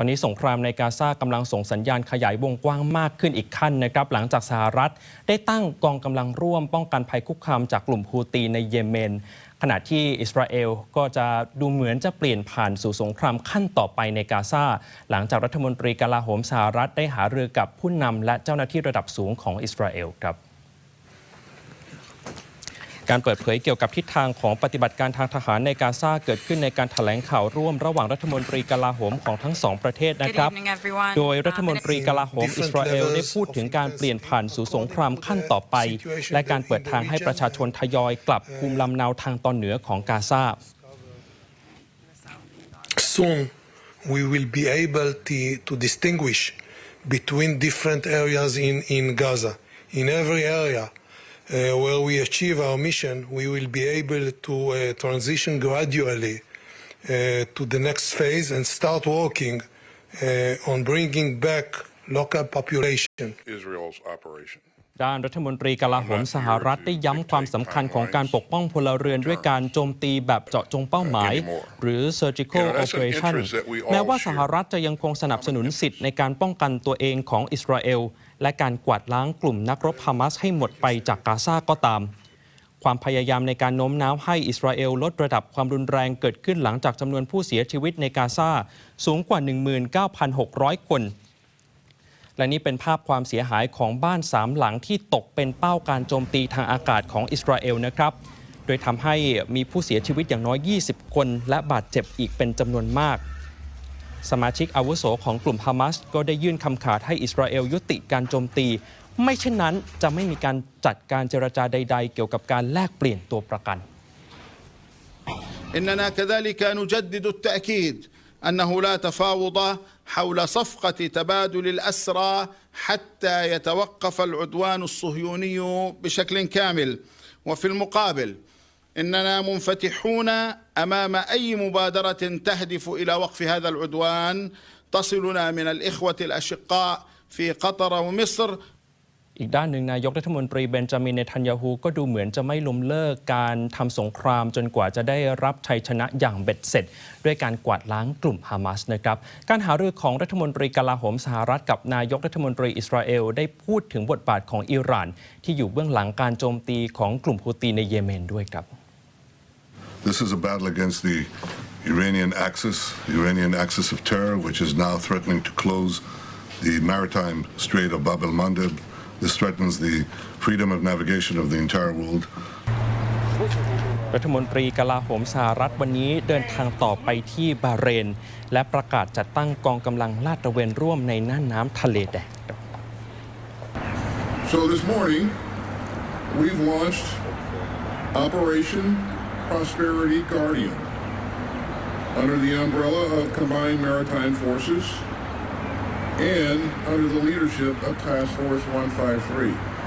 อนนี้สงครามในกาซากำลังส่งสัญญาณขยายวงกว้างมากขึ้นอีกขั้นนะครับ หลังจากสหรัฐได้ตั้งกองกำลังร่วมป้องกันภัยคุกคามจากกลุ่มฮูตีในเยเมน ขณะที่อิสราเอลก็จะดูเหมือนจะเปลี่ยนผ่านสู่สงครามขั้นต่อไปในกาซาหลังจากรัฐมนตรีกลาโหมสหรัฐได้หารือกับผู้นำและเจ้าหน้าที่ระดับสูงของอิสราเอลครับ การเปิดเผยเกี่ยวกับทิศทางของปฏิบัติการทางทหารในกาซาเกิดขึ้นในการถแถลงข่าวร่วมระหว่างรัฐมนตรีกลาโหมของทั้งสองประเทศนะครับ Good evening, everyone. โดยรัฐมนตรีกลาโหมอิสราเอลได้พูดถึงการเปลี่ยนผ่านสู่สงครามขั้นต่อไป และการเปิดทางให้ประชาชนทยอยกลับภูมิลำเนาทางตอนเหนือของกาซา soon we will be able to, to distinguish between different areas in, in Gaza. In every area uh, where we achieve our mission, we will be able to uh, transition gradually uh, to the next phase and start working uh, on bringing back local population. Israel's operation. ด้านรัฐมนตรีกลาโหมสหรัฐได้ย้ำความสำคัญของการปกป้องพลเรือนด้วยการโจมตีแบบเจาะจงเป้าหมาย หรือ surgical You know, that's an operation interest that we all แม้ว่าสห share. รัฐจะยังคงสนับสนุนสิทธิ์ในการป้องกันตัวเองของอิสราเอล และการกวาดล้างกลุ่มนักรบฮามาสให้หมดไปจากกาซาก็ตาม ความพยายามในการโน้มน้าวให้อิสราเอลลดระดับความรุนแรงเกิดขึ้นหลังจากจำนวนผู้เสียชีวิตในกาซาสูงกว่า 19,600 คน และนี่เป็นภาพความเสียหายของบ้านสามหลังที่ตกเป็นเป้าการโจมตีทางอากาศของอิสราเอลนะครับโดยทำให้มีผู้เสียชีวิตอย่างน้อย 20 คน และบาดเจ็บอีกเป็นจำนวนมาก สมาชิกอาวุโสของกลุ่มฮามาสก็ได้ยื่นคำขาดให้อิสราเอลยุติการโจมตี ไม่เช่นนั้นจะไม่มีการจัดการเจรจาใด ๆ เกี่ยวกับการแลกเปลี่ยนตัวประกัน اننا كذلك نجدد التاكيد انه لا تفاوض حول صفقه تبادل الاسرى حتى يتوقف العدوان الصهيوني بشكل كامل وفي المقابل اننا منفتحون امام اي مبادره تهدف الى وقف هذا العدوان تصلنا من الاخوه الاشقاء في قطر ومصر อีกด้านหนึ่งนายกรัฐมนตรีเบนจามินเนทันยาฮูก็ดูเหมือนจะไม่ล้มเลิกการทำสงครามจนกว่าจะได้รับชัยชนะอย่างเบ็ดเสร็จ ด้วยการกวาดล้างกลุ่มฮามาสนะครับ การหารือของรัฐมนตรีกลาโหมสหรัฐกับนายกรัฐมนตรีอิสราเอล ได้พูดถึงบทบาทของอิหร่าน ที่อยู่เบื้องหลังการโจมตีของกลุ่มฮูตีในเยเมนด้วยครับ This is a battle against the Iranian axis, the Iranian axis of terror, which is now threatening to close the maritime strait of Bab el Mandeb. This threatens the freedom of navigation of the entire world. รัฐมนตรีกลาโหมสหรัฐวันนี้เดินทางต่อไปที่บาห์เรน และประกาศจัดตั้งกองกำลังลาดตระเวนร่วมในน่านน้ำทะเลแดงครับ So this morning, we've launched Operation Prosperity Guardian under the umbrella of Combined Maritime Forces and under the leadership of Task Force 153.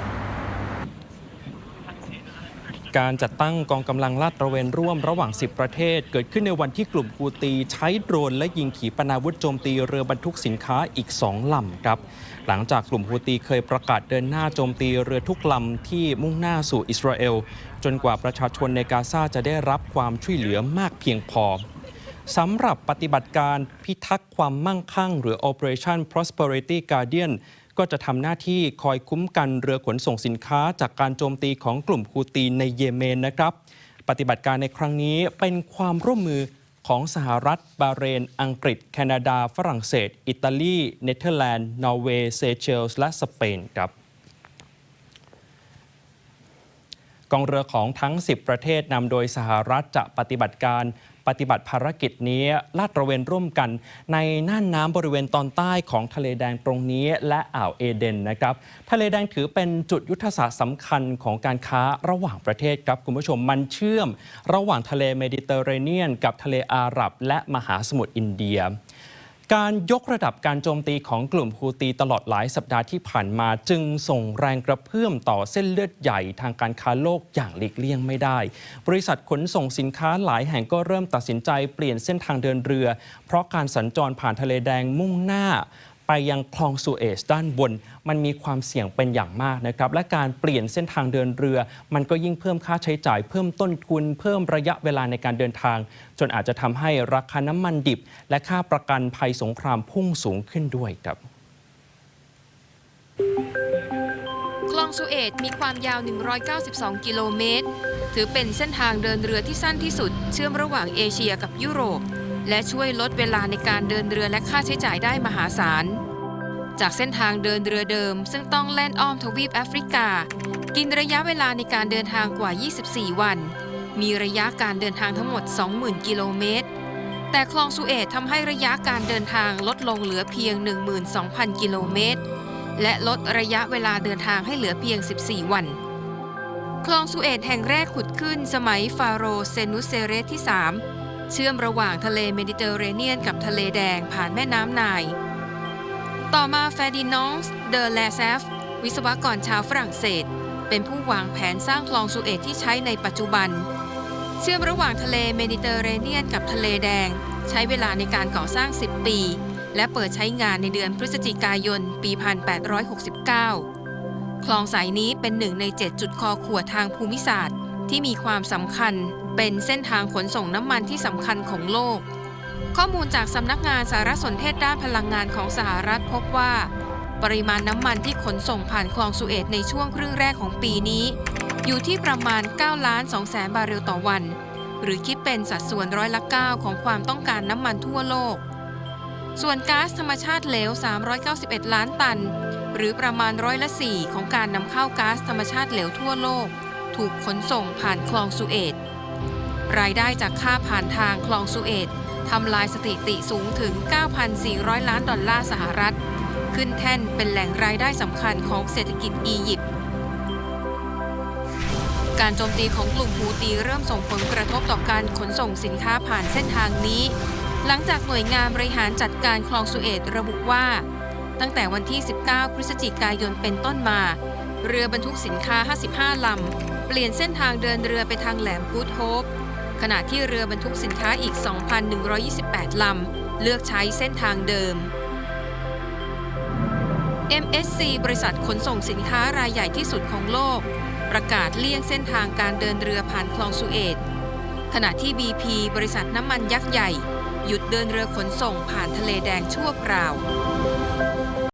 การจัดตั้งกองกำลังลาดตระเวนร่วมระหว่าง 10 ประเทศ เกิดขึ้นในวันที่กลุ่มฮูตี ใช้โดรนและยิงขีปนาวุธโจมตีเรือบรรทุกสินค้าอีก 2 ลำครับ หลังจากกลุ่มฮูตีเคยประกาศเดินหน้าโจมตีเรือทุกลำที่มุ่งหน้าสู่อิสราเอล จนกว่าประชาชนในกาซาจะได้รับความช่วยเหลือมากเพียงพอสำหรับปฏิบัติการพิทักษ์ความมั่งคั่ง หรือ Operation Prosperity Guardian ก็จะทำหน้าที่คอยคุ้มกันเรือขนส่งสินค้าจากการโจมตีของกลุ่มฮูตีในเยเมนนะครับ ปฏิบัติการในครั้งนี้เป็นความร่วมมือของสหรัฐ บาเรน อังกฤษ แคนาดา ฝรั่งเศส อิตาลี เนเธอร์แลนด์ นอร์เวย์ เซเชลส์และสเปนครับกองเรือของทั้ง 10 ประเทศนำโดยสหรัฐจะปฏิบัติการ ปฏิบัติภารกิจนี้ลาดตระเวนร่วมกัน ในน่านน้ำบริเวณตอนใต้ของทะเลแดงตรงนี้ และอ่าวเอเดนนะครับทะเลแดงถือเป็นจุดยุทธศาสตร์สำคัญของการค้าระหว่างประเทศครับคุณผู้ชมมันเชื่อม ระหว่างทะเลเมดิเตอร์เรเนียน กับทะเลอาหรับ และมหาสมุทรอินเดีย การยกระดับการโจมตีของกลุ่มฮูตีตลอดหลายสัปดาห์ที่ผ่านมาจึงส่งแรงกระเพื่อมต่อเส้นเลือดใหญ่ทางการค้าโลกอย่างหลีกเลี่ยงไม่ได้ บริษัทขนส่งสินค้าหลายแห่งก็เริ่มตัดสินใจเปลี่ยนเส้นทางเดินเรือ เพราะการสัญจรผ่านทะเลแดงมุ่งหน้า ไปยังคลองสุเอซด้านบน มันมีความเสี่ยงเป็นอย่างมากนะครับ และการเปลี่ยนเส้นทางเดินเรือ มันก็ยิ่งเพิ่มค่าใช้จ่าย เพิ่มต้นทุน เพิ่มระยะเวลาในการเดินทาง จนอาจจะทำให้ราคาน้ำมันดิบ และค่าประกันภัยสงครามพุ่งสูงขึ้นด้วยครับคลองสุเอตมีความยาว 192 กิโลเมตร ถือเป็นเส้นทางเดินเรือที่สั้นที่สุด เชื่อมระหว่างเอเชียกับยุโรป และช่วยลดเวลาในการเดินเรือและค่าใช้จ่ายได้มหาศาล จากเส้นทางเดินเรือเดิม ซึ่งต้องแล่นอ้อมทวีปแอฟริกา กินระยะเวลาในการเดินทางกว่า 24 วัน มีระยะการเดินทางทั้งหมด 20,000 กิโลเมตร แต่คลองสุเอตทำให้ระยะการเดินทางลดลงเหลือเพียง 12,000 กิโลเมตร และลดระยะเวลาเดินทางให้เหลือเพียง 14 วัน คลองสุเอตแห่งแรกขุดขึ้นสมัยฟาโรห์เซนุสเซเรสที่ 3 เชื่อมระหว่างทะเลเมดิเตอร์เรเนียนกับทะเลแดงผ่านแม่น้ำไนายต่อมาแฟดินองส์เดอแลเซฟวิศวกรชาวฝรั่งเศส เป็นผู้วางแผนสร้างคลองสุเอตที่ใช้ในปัจจุบัน เชื่อมระหว่างทะเลเมดิเตอร์เรเนียนกับทะเลแดง ใช้เวลาในการก่อสร้าง 10 ปี และเปิดใช้งานในเดือนพฤศจิกายน ปี 1869 คลองสายนี้เป็นหนึ่งใน 7 จุดคอขวดทางภูมิศาสตร์ ที่มีความสำคัญเป็นเส้นทางขนส่งน้ำมันที่สำคัญของโลก ข้อมูลจากสำนักงานสารสนเทศด้านพลังงานของสหรัฐพบว่า ปริมาณน้ำมันที่ขนส่งผ่านคลองสุเอตในช่วงครึ่งแรกของปีนี้ อยู่ที่ประมาณ9ล้าน2แสนบาร์เรลต่อวัน หรือคิดเป็นสัดส่วนร้อยละ9ของความต้องการน้ำมันทั่วโลก ส่วนก๊าซธรรมชาติเหลว 391 ล้านตัน หรือประมาณร้อยละ4ของการนำเข้าก๊าซธรรมชาติเหลวทั่วโลก ถูกขนส่งผ่านคลองสุเอตรายได้จากค่าผ่านทางคลองสุเอตทำลายสถิติสูงถึง 9,400 ล้านดอลลาร์สหรัฐ ขึ้นแท่นเป็นแหล่งรายได้สำคัญของเศรษฐกิจอียิปต์การโจมตีของกลุ่มฮูตีเริ่มส่งผลกระทบต่อการขนส่งสินค้าผ่านเส้นทางนี้ หลังจากหน่วยงานบริหารจัดการคลองสุเอตระบุว่า ตั้งแต่วันที่ 19 พฤศจิกายนเป็นต้นมา เรือบรรทุกสินค้า 55 ลำ เปลี่ยนเส้นทางเดินเรือไปทางแหลมกูดโฮปขณะที่เรือบรรทุกสินค้าอีก 2,128 ลำ เลือกใช้เส้นทางเดิม MSC บริษัทขนส่งสินค้ารายใหญ่ที่สุดของโลก ประกาศเลี่ยงเส้นทางการเดินเรือผ่านคลองสุเอตขณะที่ BP บริษัทน้ำมันยักษ์ใหญ่ หยุดเดินเรือขนส่งผ่านทะเลแดงชั่วคราว